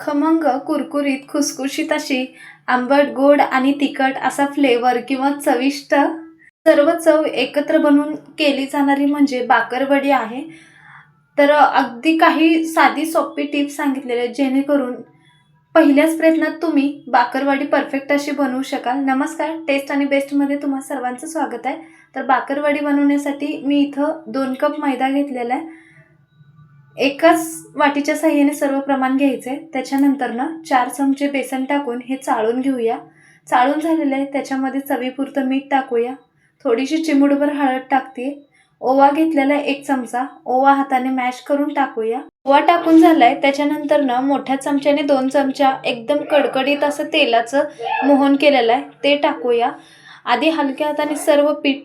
खमंग कुरकुरीत खुसखुशीत अशी आंबट गोड आणि तिखट असा फ्लेवर किंवा चविष्ट सर्व चव एकत्र बनवून केली जाणारी म्हणजे बाकरवडी आहे. तर अगदी काही साधी सोपी टिप्स सांगितलेले जेणेकरून पहिल्याच प्रयत्नात तुम्ही बाकरवाडी परफेक्ट अशी बनवू शकाल. नमस्कार टेस्ट आणि बेस्टमध्ये तुम्हा सर्वांचं स्वागत आहे. तर बाकरवाडी बनवण्यासाठी मी इथं दोन कप मैदा घेतलेला आहे. एकाच वाटीच्या साह्याने सर्व प्रमाण घ्यायचं. आहे त्याच्यानंतर ना चार चमचे बेसन टाकून हे चाळून घेऊया. चाळून झालेलं आहे त्याच्यामध्ये चवीपुरतं मीठ टाकूया. थोडीशी चिमुडभर हळद टाकते. ओवा घेतलेला आहे एक चमचा ओवा हाताने मॅश करून टाकूया. ओवा टाकून झालाय त्याच्यानंतर ना मोठ्या चमच्याने दोन चमचा एकदम कडकडीत असं तेलाचं मोहन केलेलं आहे ते टाकूया. आधी हलक्या हाताने सर्व पीठ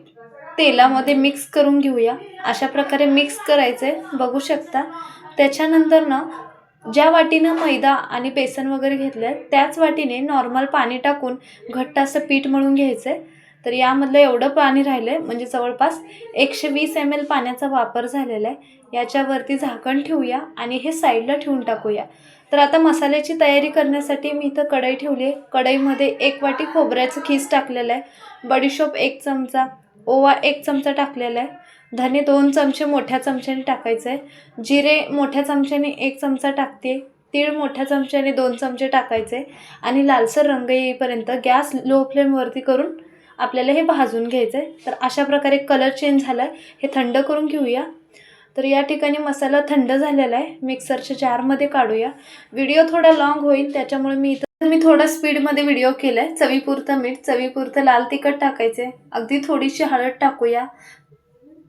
तेलामध्ये मिक्स करून घेऊया. अशा प्रकारे मिक्स करायचं आहे बघू शकता. त्याच्यानंतर ना ज्या वाटीनं मैदा आणि बेसन वगैरे घेतलं आहे त्याच वाटीने नॉर्मल पाणी टाकून घट्ट असं पीठ मळून घ्यायचं आहे तर यामधलं एवढं पाणी राहिलं आहे म्हणजे जवळपास एकशे वीस एम एल पाण्याचा वापर झालेला आहे याच्यावरती झाकण ठेवूया आणि हे साईडला ठेवून टाकूया. तर आता मसाल्याची तयारी करण्यासाठी मी इथं कढई ठेवली आहे. कढईमध्ये एक वाटी खोबऱ्याचं खीस टाकलेलं आहे. बडीशोप एक चमचा ओवा एक चमचा टाकलेला आहे. धने दोन चमचे मोठ्या चमच्याने टाकायचं आहे जिरे मोठ्या चमच्याने एक चमचा टाकते. तीळ मोठ्या चमच्याने दोन चमचे टाकायचे आणि लालसर रंग येईपर्यंत गॅस लो फ्लेमवरती करून आपल्याला हे भाजून घ्यायचं आहे तर अशा प्रकारे कलर चेंज झाला आहे हे थंड करून घेऊया. तर या ठिकाणी मसाला थंड झालेला आहे. मिक्सरच्या जारमध्ये काढूया. व्हिडिओ थोडा लाँग होईल. त्याच्यामुळे मी इथं मी थोडा स्पीडमध्ये व्हिडिओ केला आहे चवीपुरतं मीठ चवीपुरतं लाल तिखट टाकायचं आहे अगदी थोडीशी हळद टाकूया.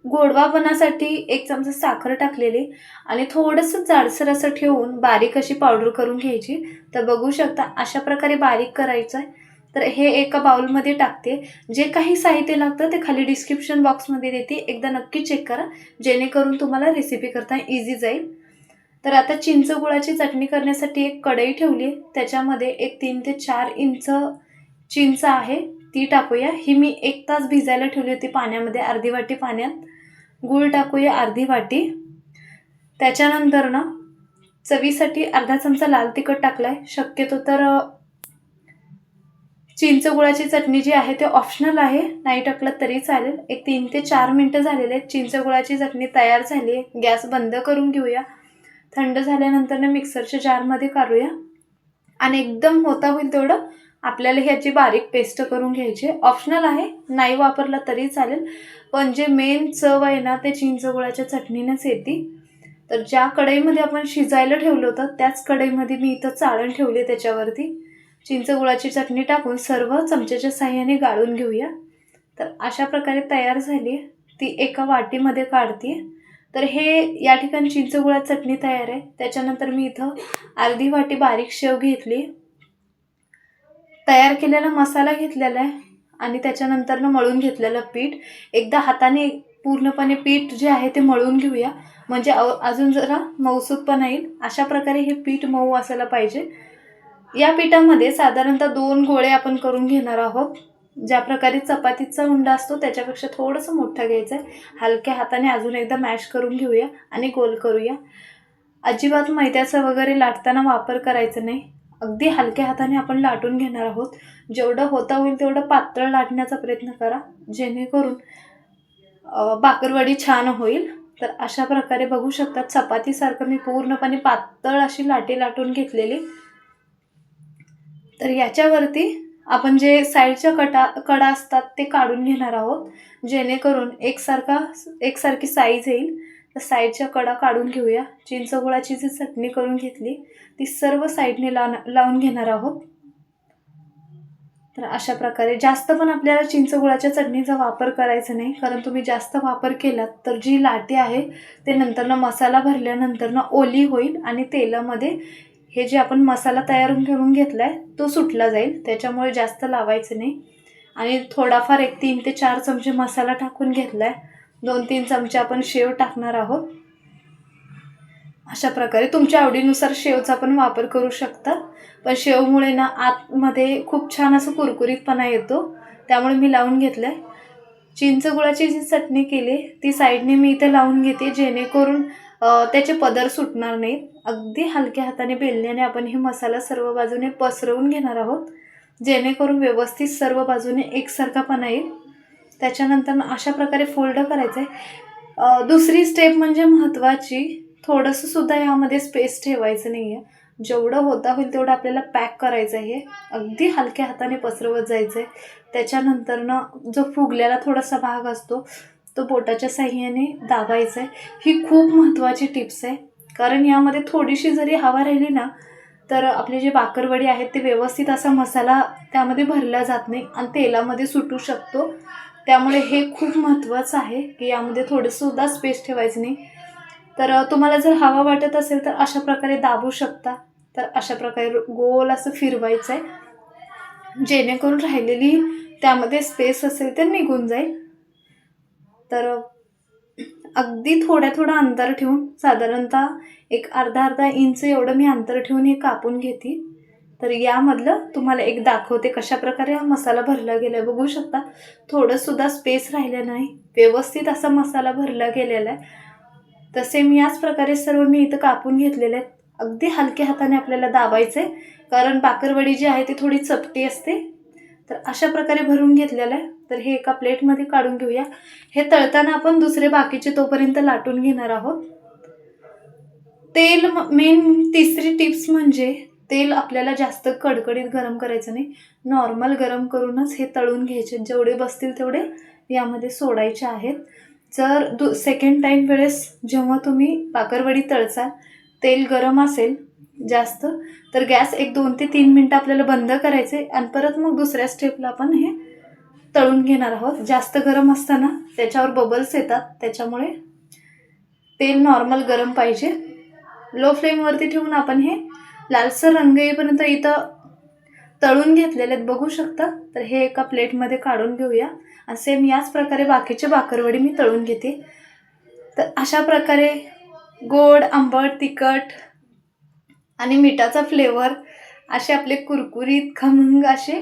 गोडवापणासाठी एक चमचा साखर टाकलेली आणि थोडंसं जाडसर असं ठेवून बारीक अशी पावडर करून घ्यायची. तर बघू शकता अशा प्रकारे बारीक करायचं आहे तर हे एका बाउलमध्ये टाकते. जे काही साहित्य लागतं ते खाली डिस्क्रिप्शन बॉक्समध्ये देते. एकदा नक्की चेक करा. जेणेकरून तुम्हाला रेसिपी करता इझी जाईल. तर आता चिंच गुळाची चटणी करण्यासाठी एक कढई ठेवली आहे. त्याच्यामध्ये एक तीन ते चार इंच चिंच आहे. ती टाकूया. ही मी एक तास भिजायला ठेवली होती पाण्यामध्ये अर्धी वाटी पाण्यात. गूळ टाकूया अर्धी वाटी. त्याच्यानंतर ना चवीसाठी अर्धा चमचा लाल तिखट टाकला आहे शक्यतो तर चिंच गुळाची चटणी जी आहे ते ऑप्शनल आहे. नाही टाकलं तरी चालेल. एक तीन ते चार मिनटं झालेले आहेत. चिंच गुळाची चटणी तयार झाली आहे. गॅस बंद करून घेऊया. थंड झाल्यानंतर ना मिक्सरच्या जारमध्ये काढूया. आणि एकदम होता होईल तेवढं आपल्याला ह्याची बारीक पेस्ट करून घ्यायची ऑप्शनल आहे नाही वापरला तरी चालेल. पण जे मेन चव आहे ना ते चिंच गुळाच्या चटणीनंच येते. तर ज्या कढईमध्ये आपण शिजायला ठेवलं होतं त्याच कढईमध्ये मी इथं चाळण ठेवली त्याच्यावरती. चिंच गुळाची चटणी टाकून सर्व चमच्याच्या साह्याने गाळून घेऊया. तर अशा प्रकारे तयार झाली ती एका वाटीमध्ये काढते. तर हे या ठिकाणी चिंच गुळात चटणी तयार आहे. त्याच्यानंतर मी इथं अर्धी वाटी बारीक शेव घेतली. तयार केलेला मसाला घेतलेला आहे आणि त्याच्यानंतर मळून घेतलेलं पीठ. एकदा हाताने पूर्णपणे पीठ जे आहे ते मळून घेऊया. म्हणजे अजून जरा मऊसूदपणा येईल. अशा प्रकारे हे पीठ मऊ असायला पाहिजे. या पिठामध्ये साधारणतः दोन गोळे आपण करून घेणार आहोत. ज्या प्रकारे चपातीचा उंडा असतो त्याच्यापेक्षा थोडंसं मोठा घ्यायचं आहे हलक्या हाताने अजून एकदा मॅश करून घेऊया आणि गोल करूया. अजिबात मैद्याचा वगैरे लाटताना वापर करायचा नाही. अगदी हलक्या हाताने आपण लाटून घेणार आहोत. जेवढं होता होईल तेवढं पातळ लाटण्याचा प्रयत्न करा. जेणेकरून बाकरवडी छान होईल. तर अशा प्रकारे बघू शकतात चपातीसारखं मी पूर्णपणे पातळ अशी लाटी लाटून घेतलेली. तर याच्यावरती आपण जे साईडच्या कटा कडा असतात ते काढून घेणार आहोत. जेणेकरून एकसारखा एकसारखी साईज येईल. तर साईडच्या कडा काढून घेऊया. चिंचगुळाची जी चटणी करून घेतली ती सर्व साईडने लावून लावून घेणार आहोत. तर अशा प्रकारे जास्त पण आपल्याला चिंचगुळाच्या चटणीचा वापर करायचा नाही. कारण तुम्ही जास्त वापर केलात तर जी लाटी आहे ते नंतरनं मसाला भरल्यानंतरनं ओली होईल आणि तेलामध्ये हे जे आपण मसाला तयार करून घेतला आहे तो सुटला जाईल. त्याच्यामुळे जास्त लावायचं नाही. आणि थोडाफार एक तीन ते चार चमचे मसाला टाकून घेतला आहे दोन तीन चमचे आपण शेव टाकणार आहोत. अशा प्रकारे तुमच्या आवडीनुसार शेवचा पण वापर करू शकता. पण शेवमुळे ना आतमध्ये खूप छान असं कुरकुरीतपणा येतो. त्यामुळे मी लावून घेतलं आहे चिंचगुळाची जी चटणी केली ती साईडने मी इथे लावून घेते जेणेकरून त्याचे पदर सुटणार नाहीत. अगदी हलक्या हाताने बेलण्याने आपण हे मसाला सर्व बाजूने पसरवून घेणार आहोत. जेणेकरून व्यवस्थित सर्व बाजूने एकसारखापणा येईल. त्याच्यानंतर ना अशा प्रकारे फोल्ड करायचं आहे दुसरी स्टेप म्हणजे महत्त्वाची थोडंसं सुद्धा स्पेस ठेवायचं नाही आहे जेवढं होता होईल तेवढं आपल्याला पॅक करायचं आहे अगदी हलक्या हाताने पसरवत जायचं आहे त्याच्यानंतर ना जो फुगलेला थोडासा भाग असतो तो बोटाच्या साह्याने दाबायचं आहे ही खूप महत्त्वाची टिप्स आहे. कारण यामध्ये थोडीशी जरी हवा राहिली ना तर आपले जे बाकरवडी आहेत ते व्यवस्थित असा मसाला त्यामध्ये भरला जात नाही आणि तेलामध्ये सुटू शकतो. त्यामुळे हे खूप महत्त्वाचं आहे की यामध्ये थोडंसुद्धा स्पेस ठेवायचं नाही. तर तुम्हाला जर हवा वाटत असेल तर अशा प्रकारे दाबू शकता. तर अशा प्रकारे गोल असं फिरवायचं आहे जेणेकरून राहिलेली त्यामध्ये स्पेस असेल तर निघून जाईल. तर अगदी थोड्या थोडं अंतर ठेवून साधारणतः एक अर्धा अर्धा इंच एवढं मी अंतर ठेवून हे कापून घेते. तर यामधलं तुम्हाला एक दाखवते कशा प्रकारे हा मसाला भरला गेला आहे बघू शकता थोडंसुद्धा स्पेस राहिलं नाही. व्यवस्थित असा मसाला भरला गेलेला आहे. तसे मी याच प्रकारे सर्व मी इथं कापून घेतलेले आहेत. अगदी हलक्या हाताने आपल्याला दाबायचं आहे कारण बाकरवडी जी आहे ती थोडी चपटी असते. तर अशा प्रकारे भरून घेतलेलं आहे. तर हे एका प्लेटमध्ये काढून घेऊया. हे तळताना आपण दुसरे बाकीचे तोपर्यंत लाटून घेणार आहोत. तेल मेन तिसरी टिप्स म्हणजे तेल आपल्याला जास्त कडकडीत गरम करायचं नाही. नॉर्मल गरम करूनच हे तळून घ्यायचे. जेवढे बसतील तेवढे यामध्ये सोडायचे आहेत. जर दु सेकंड टाईम वेळेस जेव्हा तुम्ही बाकरवडी तळचाल तेल गरम असेल जास्त तर गॅस एक दोन ते तीन मिनटं आपल्याला बंद करायचे आणि परत मग दुसऱ्या स्टेपला आपण हे तळून घेणार आहोत. जास्त गरम असताना त्याच्यावर बबल्स येतात. त्याच्यामुळे तेल नॉर्मल गरम पाहिजे. लो फ्लेमवरती ठेवून आपण हे लालसर रंग येईपर्यंत इथं तळून घेतलेले आहेत. बघू शकता. तर हे एका प्लेटमध्ये काढून घेऊया. आणि सेम याच प्रकारे बाकीचे बाकरवडी मी तळून घेते. तर अशा प्रकारे गोड आंबट तिखट आणि मिठाचा फ्लेवर असे आपले कुरकुरीत खमंग असे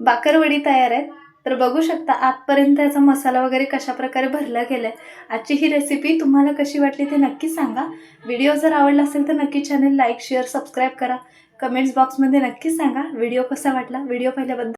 बाकरवडी तयार आहेत. तर बघू शकता आतपर्यंत याचा मसाला वगैरे कशा प्रकारे भरला गेला आहे आजची ही रेसिपी तुम्हाला कशी वाटली ते नक्की सांगा. व्हिडिओ जर आवडला असेल तर नक्की चॅनल लाईक शेअर सबस्क्राईब करा. कमेंट्स बॉक्समध्ये नक्की सांगा. व्हिडिओ कसा वाटला? व्हिडिओ पाहिल्याबद्दल